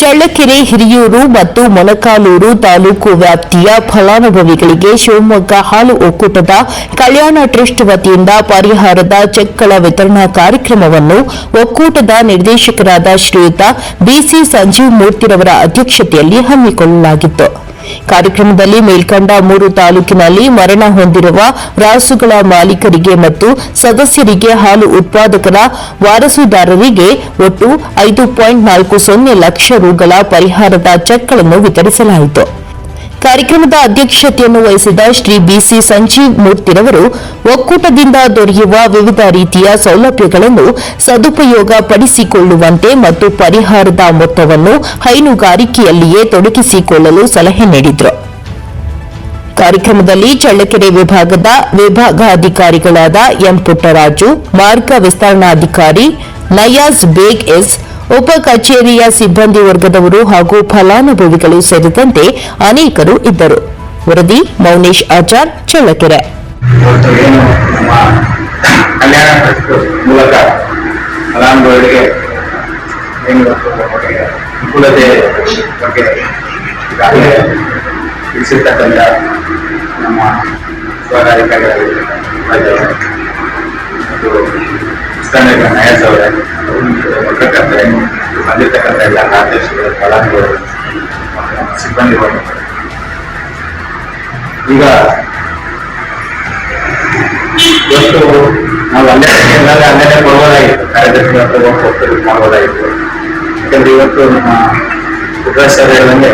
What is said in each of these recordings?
ಚಳ್ಳಕೆರೆ ಹಿರಿಯೂರು ಮತ್ತು ಮೊಳಕಾಲೂರು ತಾಲೂಕು ವ್ಯಾಪ್ತಿಯ ಫಲಾನುಭವಿಗಳಿಗೆ ಶಿವಮೊಗ್ಗ ಹಾಲು ಒಕ್ಕೂಟದ ಕಲ್ಯಾಣ ಟ್ರಸ್ಟ್ ವತಿಯಿಂದ ಪರಿಹಾರದ ಚೆಕ್ಗಳ ವಿತರಣಾ ಕಾರ್ಯಕ್ರಮವನ್ನು ಒಕ್ಕೂಟದ ನಿರ್ದೇಶಕರಾದ ಶ್ರೀಯುತ ಬಿಸಿ ಸಂಜೀವ್ ಮೂರ್ತಿರವರ ಅಧ್ಯಕ್ಷತೆಯಲ್ಲಿ ಹಮ್ಮಿಕೊಳ್ಳಲಾಗಿತ್ತು. ಕಾರ್ಯಕ್ರಮದಲ್ಲಿ ಮೇಲ್ಕಂಡ ಮೂರು ತಾಲೂಕಿನಲ್ಲಿ ಮರಣ ಹೊಂದಿರುವ ರಾಸುಗಳ ಮಾಲೀಕರಿಗೆ ಮತ್ತು ಸದಸ್ಯರಿಗೆ ಹಾಲು ಉತ್ಪಾದಕರ ವಾರಸುದಾರರಿಗೆ ಒಟ್ಟು ಐದು ಪಾಯಿಂಟ್ ನಾಲ್ಕು ಸೊನ್ನೆ ಲಕ್ಷ ರೂಗಳ ಪರಿಹಾರದ ಚೆಕ್ಗಳನ್ನು ವಿತರಿಸಲಾಯಿತು. ಕಾರ್ಯಕ್ರಮದ ಅಧ್ಯಕ್ಷತೆಯನ್ನು ವಹಿಸಿದ ಶ್ರೀ ಬಿಸಿ ಸಂಜೀವ್ ಮೂರ್ತಿರವರು ಒಕ್ಕೂಟದಿಂದ ದೊರೆಯುವ ವಿವಿಧ ರೀತಿಯ ಸೌಲಭ್ಯಗಳನ್ನು ಸದುಪಯೋಗ ಪಡಿಸಿಕೊಳ್ಳುವಂತೆ ಮತ್ತು ಪರಿಹಾರದ ಮೊತ್ತವನ್ನು ಹೈನುಗಾರಿಕೆಯಲ್ಲಿಯೇ ತೊಡಗಿಸಿಕೊಳ್ಳಲು ಸಲಹೆ ನೀಡಿದರು. ಕಾರ್ಯಕ್ರಮದಲ್ಲಿ ಚಳ್ಳಕೆರೆ ವಿಭಾಗದ ವಿಭಾಗಾಧಿಕಾರಿಗಳಾದ ಎಂ ಪುಟ್ಟರಾಜು, ಮಾರ್ಗ ವಿಸ್ತರಣಾಧಿಕಾರಿ ನಯಾಜ್ ಬೇಗ್ ಎಸ್ ಉಪ ಕಚೇರಿಯ ಸಿಬ್ಬಂದಿ ವರ್ಗದವರು ಹಾಗೂ ಫಲಾನುಭವಿಗಳು ಸೇರಿದಂತೆ ಅನೇಕರು ಇದ್ದರು. ವರದಿ ಮೌನೇಶ್ ಆಚಾರ್, ಚಳ್ಳಕೆರೆ. ನಮ್ಮ ಕಲ್ಯಾಣ ಟ್ರಸ್ಟ್ ಮೂಲಕ ಫಲಾನುಭವಿಗಳಿಗೆ ಏನು ಇವತ್ತು ಅವರಿಗೆ ಅನುಕೂಲತೆ ಬಗ್ಗೆ ಈಗಾಗಲೇ ತಿಳಿಸಿರ್ತಕ್ಕಂಥ ನಮ್ಮ ವಿಭಾಗಾಧಿಕಾರಿಗಳಿದ್ದಾರೆ ಮತ್ತು ವಿಸ್ತರಣೆಗಳ ನಯಸ್ ಅವರೇ ಪತ್ರಕರ್ತರೆ ಬಂದಿರ್ತಕ್ಕಂಥ ಎಲ್ಲ ಕಾರ್ಯದರ್ಶಿಗಳು ಫಲಾನುಭವಿಗಳು ಮತ್ತು ನಮ್ಮ ಸಿಬ್ಬಂದಿ ವರ್ಗಗಳು ಈಗ ಇವತ್ತು ನಾವು ಅಲ್ಲೇ ಅಲ್ಲೇ ಕೊಡೋದಾಗಿತ್ತು ಕೊಡ್ಬೋದಾಗಿತ್ತು ಕಾರ್ಯದರ್ಶಿ ಹತ್ರ ಇದು ಮಾಡ್ಬೋದಾಗಿತ್ತು ಯಾಕಂದ್ರೆ ಇವತ್ತು ನಮ್ಮ ಪುಟ್ಟರಾಜ್ ಸರ್ ಹೇಳಿದಂಗೆ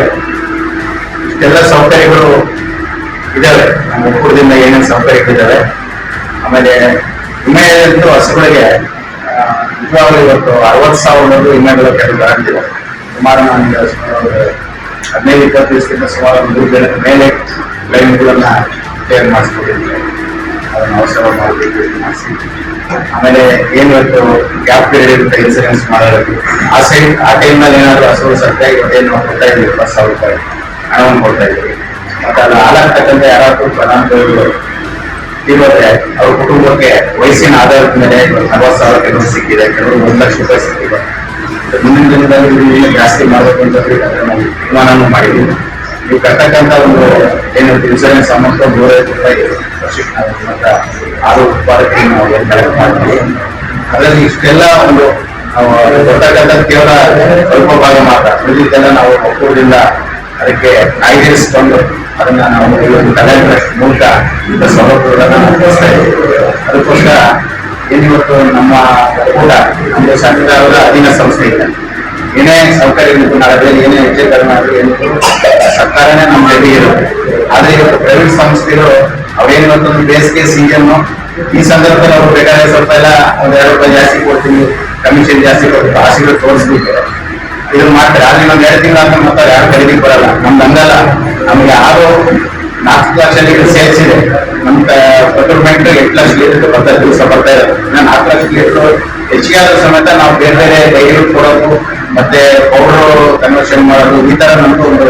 ಇಷ್ಟೆಲ್ಲ ಸೌಕರ್ಯಗಳು ಇದಾವೆ ನಮ್ಮ ಒಕ್ಕೂಟದಿಂದ ಏನೇನು ಸೌಕರ್ಯಗಳಿದ್ದಾವೆ? ಆಮೇಲೆ ವಿಮೆ ಹಸುಗಳಿಗೆ ಆ, ನಿಜವಾಗ್ಲೂ ಇವತ್ತು ಅರವತ್ತು ಸಾವಿರದವರೆಗೂ ಇನ್ನೂ ಕೆಲವು ಬರಂತಿದೆ ಸುಮಾರು ನಾನು ಹದಿನೈದು ಇಪ್ಪತ್ತು ದಿವಸದಿಂದ ಸುಮಾರು ಒಂದು ಜನ ಮೇಲೆ ಲೈನ್ಗಳನ್ನ ಕ್ಲಿಯರ್ ಮಾಡಿಸ್ಕೊಟ್ಟಿದ್ದೀನಿ ಅದನ್ನು ಅವಸರ ಮಾಡಿ ಮಾಡಿಸಿ ಆಮೇಲೆ ಏನು ಇವತ್ತು ಗ್ಯಾಪ್ ಪೀರಿಯಡ್ ಇರುತ್ತೆ ಇನ್ಸೂರೆನ್ಸ್ ಮಾಡೋದಕ್ಕೆ ಆ ಸೈಡ್ ಆ ಟೈಮ್ನಲ್ಲಿ ಏನಾದರೂ ಹಸುಗಳು ಇವತ್ತೇನು ನಾವು ಕೊಡ್ತಾ ಇದ್ದೀವಿ ಇಪ್ಪತ್ತು ಸಾವಿರ ರೂಪಾಯಿ ಹಣವನ್ನು ಕೊಡ್ತಾ ಇದ್ದೀವಿ ಮತ್ತು ಅದು ಹಾಲಾಗ್ತಕ್ಕಂಥ ಯಾರಾದರೂ ಫಲಾನುಭವಿಗಳು ತೀರೋದ್ರೆ ಅವ್ರ ಕುಟುಂಬಕ್ಕೆ ವಯಸ್ಸಿನ ಆಧಾರದ ಮೇಲೆ ನಲವತ್ತು ಸಾವಿರ ಕೆಲವರು ಸಿಕ್ಕಿದೆ, ಕೆಲವರು ಒಂದು ಲಕ್ಷ ರೂಪಾಯಿ ಸಿಕ್ಕಿದೆ. ಮುಂದಿನ ದಿನದಲ್ಲಿ ಇನ್ನೂ ಜಾಸ್ತಿ ಮಾಡಬೇಕು ಅಂತ ಹೇಳಿ ಅದನ್ನ ನಾವು ತೀರ್ಮಾನ ಮಾಡಿದ್ದೀವಿ. ನೀವು ಕಟ್ಟಕ್ಕಂತ ಒಂದು ಏನು ಇನ್ಸೂರೆನ್ಸ್ ಅಮೌಂಟ್ ನೂರೈವತ್ತು ರೂಪಾಯಿ ಹತ್ರ ಆರು ರೂಪಾಯಿ ನಾವು ಕಲೆಕ್ಟ್ ಮಾಡ್ತೀವಿ. ಅದರಲ್ಲಿ ಇಷ್ಟೆಲ್ಲ ಒಂದು ಕೊಡ್ತಕ್ಕಂಥ ಕೇವಲ ಸ್ವಲ್ಪ ಭಾಗ ಮಾತ್ರ. ಉಳಿದಿದ್ದೆಲ್ಲ ನಾವು ಒಕ್ಕೂಟದಿಂದ ಅದಕ್ಕೆ ಕಾಯ್ದಿರಿಸಿಕೊಂಡು ಅದನ್ನ ನಾವು ಒಂದು ಕಲ್ಯಾಣ ಮೂಲಕ ಸೌಲಭ್ಯಗಳನ್ನ ಒದಗಿಸ್ತಾ ಇದ್ದೀವಿ ಅದಕ್ಕೋಸ್ಕರ ಏನಿವತ್ತು ನಮ್ಮ ಒಕ್ಕೂಟ ಒಂದು ಸರ್ಕಾರದ ಅಧೀನ ಸಂಸ್ಥೆ ಇದೆ. ಏನೇ ಸೌಕರ್ಯಗಳು ಮಾಡಿದ್ರೆ, ಏನೇ ಆಗಲಿ ಏನಿದ್ರು ಸರ್ಕಾರನೇ ನಮ್ಮ ಜೊತೆಗೆ ಇರುತ್ತೆ ಆದ್ರೆ ಇವತ್ತು ಪ್ರೈವೇಟ್ ಸಂಸ್ಥೆಗಳು ಅವ್ರೇನಿವತ್ತೊಂದು ಬೇಸಿಗೆ ಸೀಸನ್ ಈ ಸಂದರ್ಭದಲ್ಲಿ ಅವ್ರು ಬೇಕಾದ್ರೆ ಸ್ವಲ್ಪ ಎಲ್ಲ ಒಂದ್ ಎರಡು ರೂಪಾಯಿ ಜಾಸ್ತಿ ಕೊಡ್ತೀವಿ ಕಮಿಷನ್ ಜಾಸ್ತಿ ಕೊಡ್ತೀವಿ ಆಸೆಗಳು ತೋರಿಸ್ಬಿಟ್ಟು ಇದನ್ನ ಮಾಡ್ತಾರೆ. ಆದ್ರೆ ಇನ್ನೊಂದು ಎರಡು ತಿಂಗಳು ಅಂತ ಮತ್ತೆ ಯಾರು ಖರೀದಿಗೆ ಬರಲ್ಲ. ನಮ್ದು ಹಂಗಲ್ಲ. ನಮ್ಗೆ ಆರು ನಾಲ್ಕು ಲಕ್ಷ ಲೀಟರ್ ಸೇಲ್ಸ್ ಇದೆ. ನಮ್ ಪ್ರೊಕ್ಯೂರ್ಮೆಂಟ್ ಎಂಟು ಲಕ್ಷ ಲೀಟರ್ ಬರ್ತಾ ದಿವಸ ಬರ್ತಾ ಇದೆ ನಾಲ್ಕು ಲಕ್ಷ ಲೀಟರ್ ಹೆಚ್ಚಿಗೆ ಆದ್ರೂ ಸಮೇತ ನಾವು ಬೇರೆ ಬೇರೆ ಡೈರಿ ಕೊಡೋದು, ಮತ್ತೆ ಪೌಡರ್ ಕನ್ವರ್ಷನ್ ಮಾಡೋದು, ಈ ತರ ನಮ್ದು ಒಂದು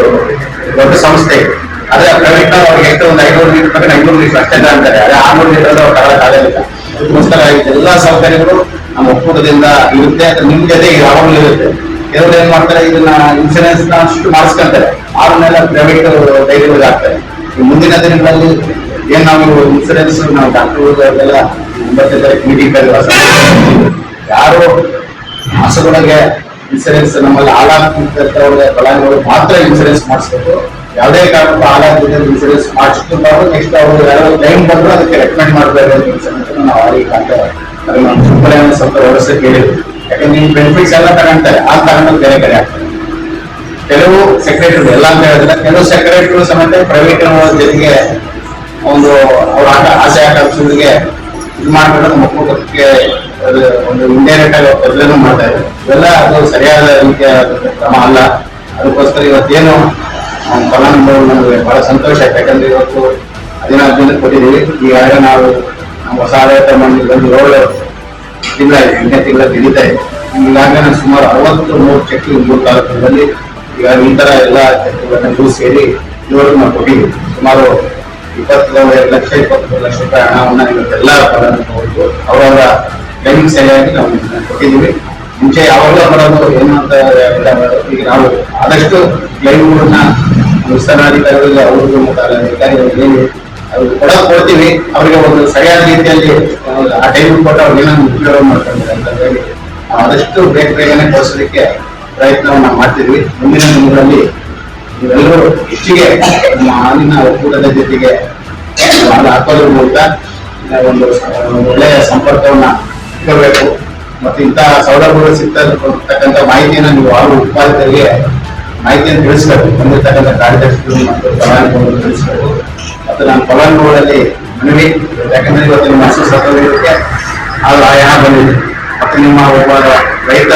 ದೊಡ್ಡ ಸಂಸ್ಥೆ. ಅದೇ ಪ್ರೈವೇಟ್ ಅವ್ರಿಗೆ ಎಷ್ಟು ಒಂದು ಐನೂರು ಲೀಟರ್ ತನಕ ಐನೂರು ಲೀಟರ್ ಅಷ್ಟೇ ಅಂತಾರೆ. ಅದೇ ಆರ್ನೂರು ಲೀಟರ್ ಅವ್ರು ತಗೊಳಕ್ಕಾಗಲ್ಲ ಅದಕ್ಕೋಸ್ಕರ ಎಲ್ಲ ಸೌಕರ್ಯಗಳು ನಮ್ಮ ಒಕ್ಕೂಟದಿಂದ ಇರುತ್ತೆ. ನಿಮ್ ಜೊತೆ ಯಾವಾಗಲೂ ಇರುತ್ತೆ. ಕೆಲವರು ಏನ್ ಮಾಡ್ತಾರೆ, ಇದನ್ನ ಇನ್ಸೂರೆನ್ಸ್ನ ಅಷ್ಟು ಮಾಡಿಸ್ಕೊಂತಾರೆ. ಆದ್ಮೇಲೆ ಪ್ರೈವೇಟ್ ಡೈರಿಗಳಿಗೆ ಹಾಕ್ತಾರೆ ಮುಂದಿನ ದಿನಗಳಲ್ಲಿ ಏನ್ ನಾವು ಇನ್ಸೂರೆನ್ಸ್ ನಾವು ಡಾಕ್ಟರ್ ಬರ್ತಿದ್ದಾರೆ ಮೀಟಿಂಗ್ ಯಾರು ಹಸುಗಳಿಗೆ ಇನ್ಸೂರೆನ್ಸ್ ನಮ್ಮಲ್ಲಿ ಹಾಳಾಗ್ತಿರ್ತವ್ರಿಗೆ ಫಲಾನುಭವಿಗಳು ಮಾತ್ರ ಇನ್ಸೂರೆನ್ಸ್ ಮಾಡಿಸ್ಬೇಕು. ಯಾವುದೇ ಕಾರಣಕ್ಕೂ ಹಾಳಾಗ್ತಿದ್ದ ಇನ್ಸೂರೆನ್ಸ್ ಮಾಡಿಸ್ಕೊಂಡು ನೆಕ್ಸ್ಟ್ ಅವರು ಯಾರೋ ಟೈಮ್ ಬಂದ್ರು ಅದಕ್ಕೆ ರೆಕಮೆಂಡ್ ಮಾಡಬೇಕು ಇನ್ಸೂರೆನ್ಸ್ ನಾವು ನಾವು ಸಂಪೂರ್ಣ ಸ್ವಲ್ಪ ವ್ಯವಸ್ಥೆ ಕೇಳಿದ್ವಿ ಯಾಕಂದ್ರೆ ನೀವು ಬೆನಿಫಿಟ್ಸ್ ಎಲ್ಲ ತಗೊಂತಾರೆ. ಆ ತಗೊಂಡು ಬೇರೆ ಬೇರೆ ಆಗ್ತದೆ. ಕೆಲವು ಸೆಕ್ರೆಟರಿ ಎಲ್ಲ ಅಂತ ಹೇಳಿದ್ರೆ ಕೆಲವು ಸೆಕ್ರೆಟರಿ ಸಮೇತ ಪ್ರೈವೇಟ್ ಜೊತೆಗೆ ಒಂದು ಅವ್ರ ಆಟ, ಆಸೆ ಆಕಾಂಕ್ಷಗಳಿಗೆ ಇದು ಮಾಡ್ಕೊಂಡು ಮಕ್ಕಳಿಗೆ ಒಂದು ಇಂಡೈರೆಕ್ಟ್ ಆಗಿ ಬದಲೇನು ಮಾಡ್ತಾರೆ ಇವೆಲ್ಲ ಅದು ಸರಿಯಾದ ರೀತಿಯ ಕ್ರಮ ಅಲ್ಲ. ಅದಕ್ಕೋಸ್ಕರ ಇವತ್ತೇನು ಫಲಾನುಭವಿ ನಮಗೆ ಬಹಳ ಸಂತೋಷ ಆಯ್ತು. ಯಾಕಂದ್ರೆ ಇವತ್ತು ಹದಿನಾಲ್ಕು ದಿನ ಕೊಟ್ಟಿದ್ದೀವಿ. ಈಗಾಗಲೇ ನಾವು ಹೊಸ ಆಡಳಿತ ಮಂಡಳಿ ಒಂದು ಏಳು ತಿಂಗಳ ಎಂಟನೇ ತಿಂಗಳ ಹಿಡಿತಾ ಇದೆ. ಈಗಾಗಲೇ ಸುಮಾರು ಅರವತ್ತು ಮೂರು ಚೆಕ್ ಮೂರು ತಾಲೂಕುಗಳಲ್ಲಿ ಈಗ ಈ ತರ ಎಲ್ಲ ಚೆಕ್ಗಳನ್ನ ಸೇರಿ ಇವರು ನಾವು ಕೊಟ್ಟಿದ್ದೀವಿ ಸುಮಾರು ಇಪ್ಪತ್ತು ಲಕ್ಷ ಇಪ್ಪತ್ತು ಲಕ್ಷ ರೂಪಾಯಿ ಹಣವನ್ನು ಇವತ್ತೆಲ್ಲ ಫಲಾನುಭವಿಗಳು ಅವರವರ ಟೈಮಿಂಗ್ ಸರಿಯಾಗಿ ನಾವು ಕೊಟ್ಟಿದ್ದೀವಿ. ಮುಂಚೆ ಯಾವಾಗಲೂ ಬರೋದು ಏನು ಅಂತ ಈಗ ನಾವು ಆದಷ್ಟು ಕ್ಲೈಮ್ಗಳನ್ನ ವಿಸ್ತರಣಾಧಿಕಾರಿಗಳಿಗೆ ಅವ್ರಿಗೂ ಮತ್ತು ಅಧಿಕಾರಿಗಳಿಗೆ ಅವ್ರಿಗೆ ಕೊಡ್ತೀವಿ. ಅವರಿಗೆ ಒಂದು ಸರಿಯಾದ ರೀತಿಯಲ್ಲಿ ಆ ಟೈಮ್ ಕೊಟ್ಟು ಅವ್ರಿಗೆ ಉಪಯೋಗ ಮಾಡ್ಕೊಂಡಿದ್ದಾರೆ ಅಂತ ಹೇಳಿ ಆದಷ್ಟು ಬೇಗ ಬೇಗನೆ ಕಳಿಸೋದಕ್ಕೆ ಪ್ರಯತ್ನವನ್ನು ಮಾಡ್ತಿದ್ವಿ. ಮುಂದಿನ ದಿನಗಳಲ್ಲಿ ಇವೆಲ್ಲರೂ ಹೆಚ್ಚಿಗೆ ನಮ್ಮ ಹಾಲಿನ ಒಕ್ಕೂಟದ ಜೊತೆಗೆ ಹಾಲು ಹಾಕೋದ್ರ ಮೂಲಕ ಒಂದು ಒಳ್ಳೆಯ ಸಂಪರ್ಕವನ್ನ ಇಟ್ಕೋಬೇಕು ಮತ್ತು ಇಂತಹ ಸೌಲಭ್ಯಗಳು ಸಿಗ್ತಕ್ಕಂಥ ಮಾಹಿತಿಯನ್ನು ನೀವು ಹಾಲು ಉತ್ಪಾದಕರಿಗೆ ಮಾಹಿತಿಯನ್ನು ತಿಳಿಸ್ಬೇಕು. ಬಂದಿರ್ತಕ್ಕಂಥ ಕಾರ್ಯದರ್ಶಿಗಳು ಮತ್ತು ಫಲಾನುಭವಿಗಳು ತಿಳಿಸ್ಬೇಕು. ಮತ್ತು ನಾನು ಫಲಾನುಭವಿಗಳಲ್ಲಿ ಮನವಿ, ಯಾಕಂದ್ರೆ ಇವತ್ತು ನಿಮ್ಮ ಹಸು ಸತ್ತೋಗಿದ್ದಕ್ಕೆ ಅದು ಆ ಹಣ ಬಂದಿದೆ. ಮತ್ತು ನಿಮ್ಮ ಒಬ್ಬ ರೈತ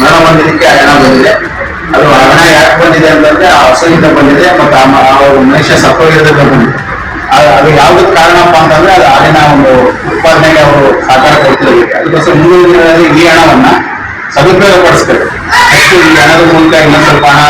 ಮರಣ ಹೊಂದಿದ್ದಕ್ಕೆ ಆ ಹಣ ಬಂದಿದೆ. ಅದು ಆ ಹಣ ಯಾಕೆ ಬಂದಿದೆ ಅಂತಂದ್ರೆ ಆ ಹಸುವಿಂದ ಬಂದಿದೆ ಮತ್ತು ಆ ಮನುಷ್ಯ ಸಪೋರ್ಟ್ ಬಂದಿದೆ. ಅದು ಯಾವುದಕ್ಕೆ ಕಾರಣಪ್ಪ ಅಂತಂದ್ರೆ ಅದು ಹಾಲಿನ ಒಂದು ಉತ್ಪಾದನೆಗೆ ಅವರು ಸಹಕಾರ ಕೊಡ್ತಿರಬೇಕು ಅದಕ್ಕೋಸ್ಕರ ಮುಂದಿನ ದಿನಗಳಲ್ಲಿ ಈ ಹಣವನ್ನ ಸದುಪಯೋಗ ಪಡಿಸ್ಬೇಕು ಈ ಹಣದ ಮೂಲಕ ಇನ್ನೊಂದು ಸ್ವಲ್ಪ ಹಣ